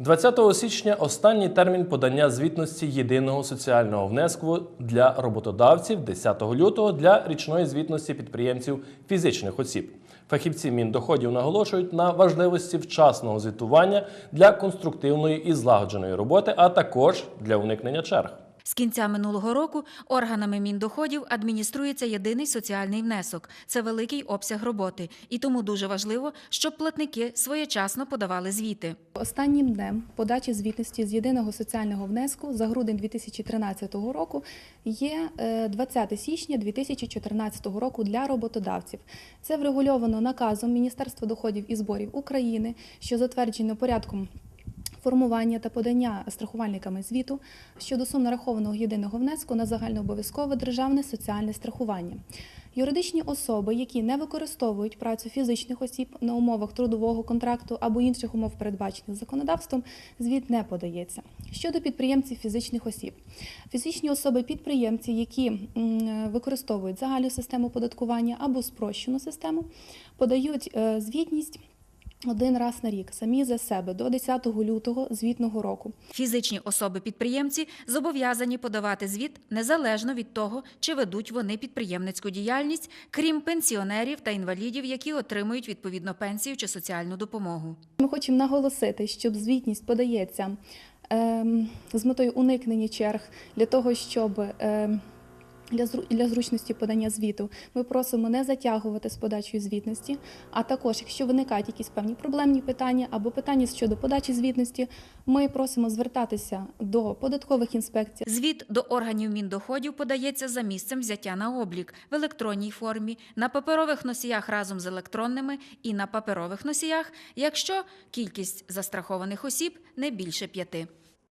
20 січня останній термін подання звітності єдиного соціального внеску для роботодавців, 10 лютого для річної звітності підприємців фізичних осіб. Фахівці Міндоходів наголошують на важливості вчасного звітування для конструктивної і злагодженої роботи, а також для уникнення черг. З кінця минулого року органами міндоходів адмініструється єдиний соціальний внесок. Це великий обсяг роботи, і тому дуже важливо, щоб платники своєчасно подавали звіти. Останнім днем подачі звітності з єдиного соціального внеску за грудень 2013 року є е, 20 січня 2014 року для роботодавців. Це врегульовано наказом Міністерства доходів і зборів України, що затверджено порядком. Формування та подання страхувальниками звіту щодо сум нарахованого єдиного внеску на загальнообов'язкове державне соціальне страхування. Юридичні особи, які не використовують працю фізичних осіб на умовах трудового контракту або інших умов, передбачених законодавством, звіт не подається. Щодо підприємців фізичних осіб, фізичні особи-підприємці, які використовують загальну систему податкування або спрощену систему, подають е, звітність. Один раз на рік самі за себе до 10 лютого звітного року. Фізичні особи-підприємці зобов'язані подавати звіт незалежно від того, чи ведуть вони підприємницьку діяльність, крім пенсіонерів та інвалідів, які отримують відповідно пенсію чи соціальну допомогу. Ми хочемо наголосити, щоб звітність подається ем, з метою уникнення черг для того, щоб ем, для для зручності подання звіту ми просимо не затягувати з подачею звітності. А також, якщо виникають якісь певні проблемні питання або питання щодо подачі звітності, ми просимо звертатися до податкових інспекцій. Звіт до органів міндоходів подається за місцем взяття на облік в електронній формі, на паперових носіях разом з електронними і на паперових носіях, якщо кількість застрахованих осіб не більше п'яти.